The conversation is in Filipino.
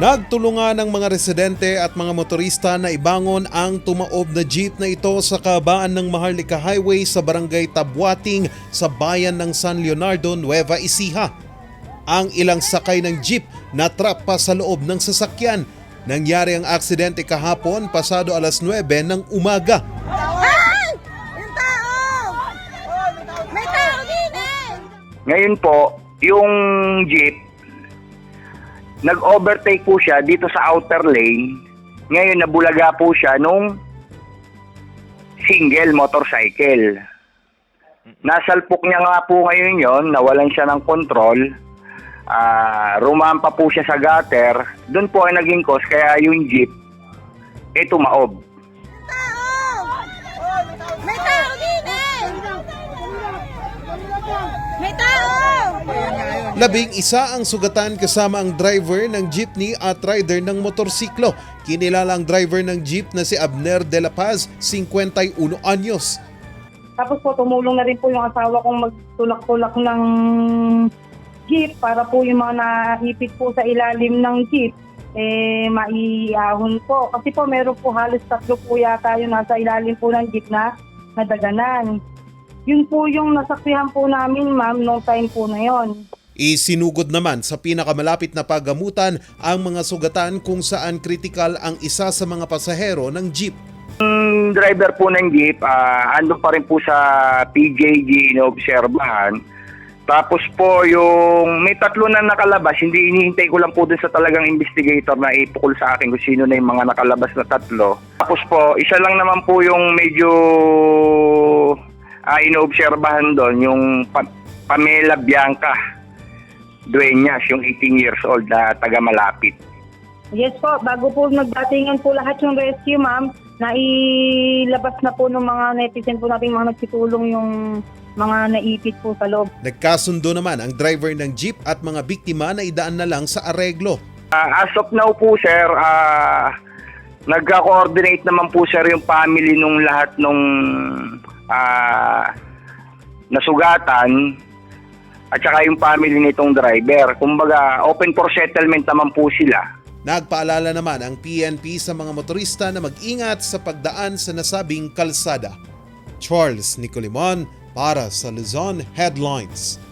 Nagtulungan ng mga residente at mga motorista na ibangon ang tumaob na jeep na ito sa kabaan ng Maharlika Highway sa barangay Tabuating sa bayan ng San Leonardo, Nueva Ecija. Ang ilang sakay ng jeep natrap pa sa loob ng sasakyan. Nangyari ang aksidente kahapon pasado alas 9 ng umaga. Ay! Yung tao! May tao din eh! Ngayon po, yung jeep, nag-overtake po siya dito sa outer lane. Ngayon, nabulaga po siya nung single motorcycle. Nasalpok niya nga po ngayon yon, nawalan siya ng control. Ah, rumampa po siya sa gutter. Doon po ay naging cause, kaya yung jeep, eh tumaob. Tao! May tao din eh! May tao! Labing isa ang sugatan kasama ang driver ng jeepney at rider ng motorsiklo. Kinilala ang driver ng jeep na si Abner De La Paz, 51 anyos. Tapos po tumulong na rin po yung asawa kong magtulak-tulak ng jeep para po yung mga naipit po sa ilalim ng jeep eh maiahon po. Kasi po meron po halos tatlo po yata yung nasa ilalim po ng jeep na nadaganan. Yun po yung nasaksihan po namin ma'am nung time po na yon. Isinugod naman sa pinakamalapit na paggamutan ang mga sugatan kung saan kritikal ang isa sa mga pasahero ng jeep. Yung driver po ng jeep, ah ando pa rin po sa PJG inoobserbahan. Tapos po yung may tatlo na nakalabas, hindi inihintay ko lang po dun sa talagang investigator na ipukol sa akin kung sino na yung mga nakalabas na tatlo. Tapos po, isa lang naman po yung medyo ah inoobserbahan doon, yung pa- Pamela Bianca Dueñas, yung 18 years old na taga Malapit. Yes po, bago po nagdatingan po lahat yung rescue ma'am, nailabas na po ng mga netizen po nating mga nagtitulong yung mga naipit po sa loob. Nagkasundo naman ang driver ng jeep at mga biktima na idaan na lang sa areglo. Ah, as of now po sir, ah nagka-coordinate naman po sir yung family nung lahat nung ah, nasugatan at saka yung family nitong driver. Kumbaga, open for settlement naman po sila. Nagpaalala naman ang PNP sa mga motorista na mag-ingat sa pagdaan sa nasabing kalsada. Charles Nicolimon para sa Luzon Headlines.